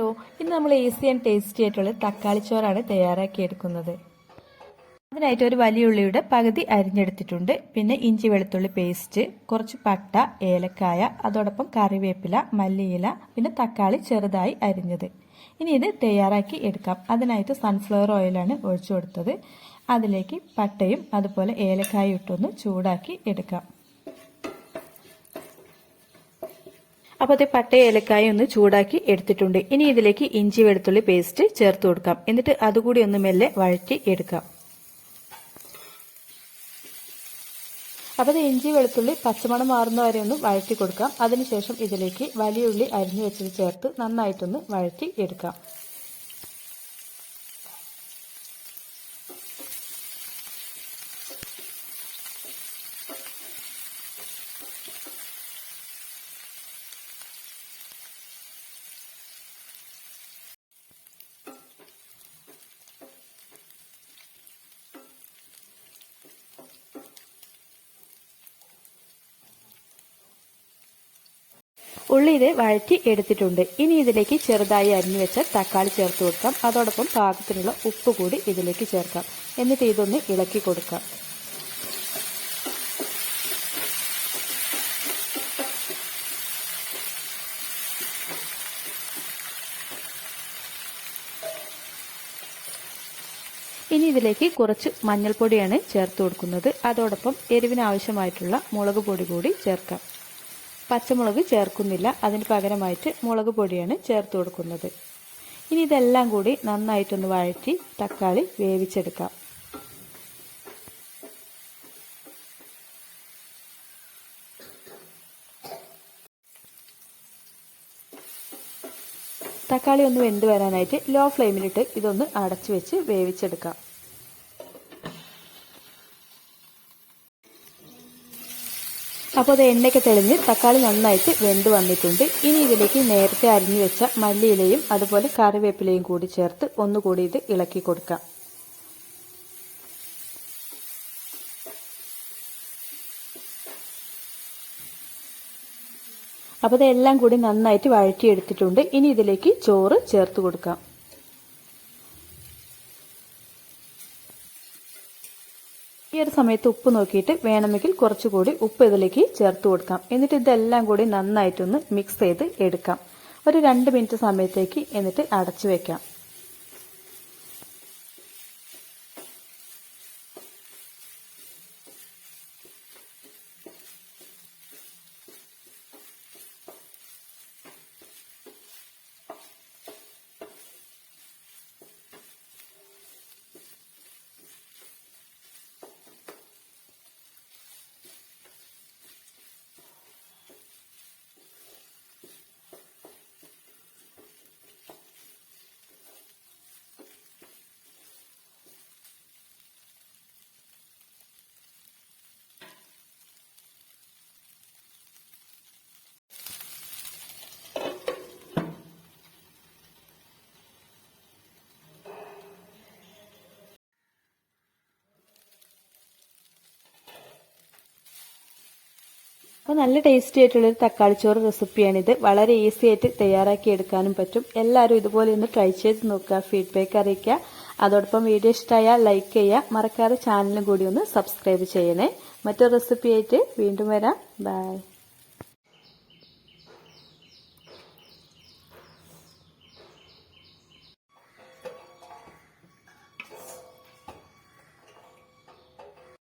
Hello ഇന്ന് നമ്മൾ easy and tasty ആയിട്ടുള്ള തക്കാളി ചോറാണ് തയ്യാറാക്കി എടുക്കുന്നത്. അതിനായിട്ട് ഒരു വലിയ ഉള്ളിയുടെ പകുതി അരിഞ്ഞെടുത്തിട്ടുണ്ട്. പിന്നെ ഇഞ്ചി വെളുത്തുള്ളി പേസ്റ്റ് കുറച്ച് പട്ട ഏലക്കായ അതോടൊപ്പം കറിവേപ്പില മല്ലിയില പിന്നെ തക്കാളി ചെറുതായി അരിഞ്ഞത്. ഇനി ഇത് തയ്യാറാക്കി എടുക്കാം. അതിനായിട്ട് സൺഫ്ലവർ ഓയിലാണ് ഒഴിച്ചു കൊടുത്തത്. അതിലേക്ക് പട്ടയും അതുപോലെ ഏലക്കായും ഇട്ടൊന്ന് ചൂടാക്കി എടുക്കാം. അപ്പോൾ അത് പട്ട ഏലക്കായ ഒന്ന് ചൂടാക്കി എടുത്തിട്ടുണ്ട്. ഇനി ഇതിലേക്ക് ഇഞ്ചി വെളുത്തുള്ളി പേസ്റ്റ് ചേർത്ത് കൊടുക്കാം. എന്നിട്ട് അതുകൂടി ഒന്ന് മെല്ലെ വഴറ്റി എടുക്കാം. അപ്പോൾ അത് ഇഞ്ചി വെളുത്തുള്ളി പച്ചമണം മാറുന്ന വരെ ഒന്ന് വഴറ്റി കൊടുക്കാം. അതിനുശേഷം ഇതിലേക്ക് വലിയ ഉള്ളി അരിഞ്ഞു വെച്ചത് ചേർത്ത് നന്നായിട്ടൊന്ന് വഴറ്റി എടുക്കാം. ഉള്ളി ഇത് വഴറ്റി എടുത്തിട്ടുണ്ട്. ഇനി ഇതിലേക്ക് ചെറുതായി അരിഞ്ഞു വെച്ച തക്കാളി ചേർത്ത് കൊടുക്കാം. അതോടൊപ്പം പാകത്തിനുള്ള ഉപ്പ് കൂടി ഇതിലേക്ക് ചേർക്കാം. എന്നിട്ട് ഇതൊന്ന് ഇളക്കി കൊടുക്കാം. ഇനി ഇതിലേക്ക് കുറച്ച് മഞ്ഞൾപ്പൊടിയാണ് ചേർത്ത് കൊടുക്കുന്നത്. അതോടൊപ്പം എരിവിന് ആവശ്യമായിട്ടുള്ള മുളക് പൊടി കൂടി ചേർക്കാം. പച്ചമുളക് ചേർക്കുന്നില്ല. അതിന് പകരമായിട്ട് മുളക് പൊടിയാണ് ചേർത്ത് കൊടുക്കുന്നത്. ഇനി ഇതെല്ലാം കൂടി നന്നായിട്ടൊന്ന് വഴറ്റി തക്കാളി വേവിച്ചെടുക്കാം. തക്കാളി ഒന്ന് വെന്ത് വരാനായിട്ട് ലോ ഫ്ലെയിമിലിട്ട് ഇതൊന്ന് അടച്ചു വെച്ച് വേവിച്ചെടുക്കാം. അപ്പോൾ അത് എണ്ണയ്ക്ക് തെളിഞ്ഞ് തക്കാളി നന്നായിട്ട് വെന്ത് വന്നിട്ടുണ്ട്. ഇനി ഇതിലേക്ക് നേരത്തെ അരിഞ്ഞു വെച്ച മല്ലിയിലയും അതുപോലെ കറിവേപ്പിലയും കൂടി ചേർത്ത് ഒന്നുകൂടി ഇത് ഇളക്കി കൊടുക്കാം. അപ്പോൾ ഇതെല്ലാം കൂടി നന്നായിട്ട് വഴറ്റിയെടുത്തിട്ടുണ്ട്. ഇനി ഇതിലേക്ക് ചോറ് ചേർത്ത് കൊടുക്കാം. ഈ ഒരു സമയത്ത് ഉപ്പ് നോക്കിയിട്ട് വേണമെങ്കിൽ കുറച്ചുകൂടി ഉപ്പ് ഇതിലേക്ക് ചേർത്ത് കൊടുക്കാം. എന്നിട്ട് ഇതെല്ലാം കൂടി നന്നായിട്ടൊന്ന് മിക്സ് ചെയ്ത് എടുക്കാം. ഒരു രണ്ട് മിനിറ്റ് സമയത്തേക്ക് എന്നിട്ട് അടച്ചു വെക്കാം. അപ്പോൾ നല്ല ടേസ്റ്റി ആയിട്ടുള്ള ആയിട്ടുള്ളൊരു റെസിപ്പിയാണ് റെസിപ്പിയാണിത് വളരെ ഈസി ആയിട്ട് തയ്യാറാക്കി എടുക്കാനും പറ്റും. എല്ലാവരും ഇതുപോലെ ഒന്ന് ട്രൈ ചെയ്ത് നോക്കുക ഫീഡ്ബാക്ക് അറിയിക്കുക. അതോടൊപ്പം വീഡിയോ ഇഷ്ടമായാൽ ലൈക്ക് ചെയ്യുക. മറക്കാതെ ചാനലും കൂടി ഒന്ന് സബ്സ്ക്രൈബ് ചെയ്യണേ. മറ്റൊരു റെസിപ്പി ആയിട്ട് വീണ്ടും വരാം. ബൈ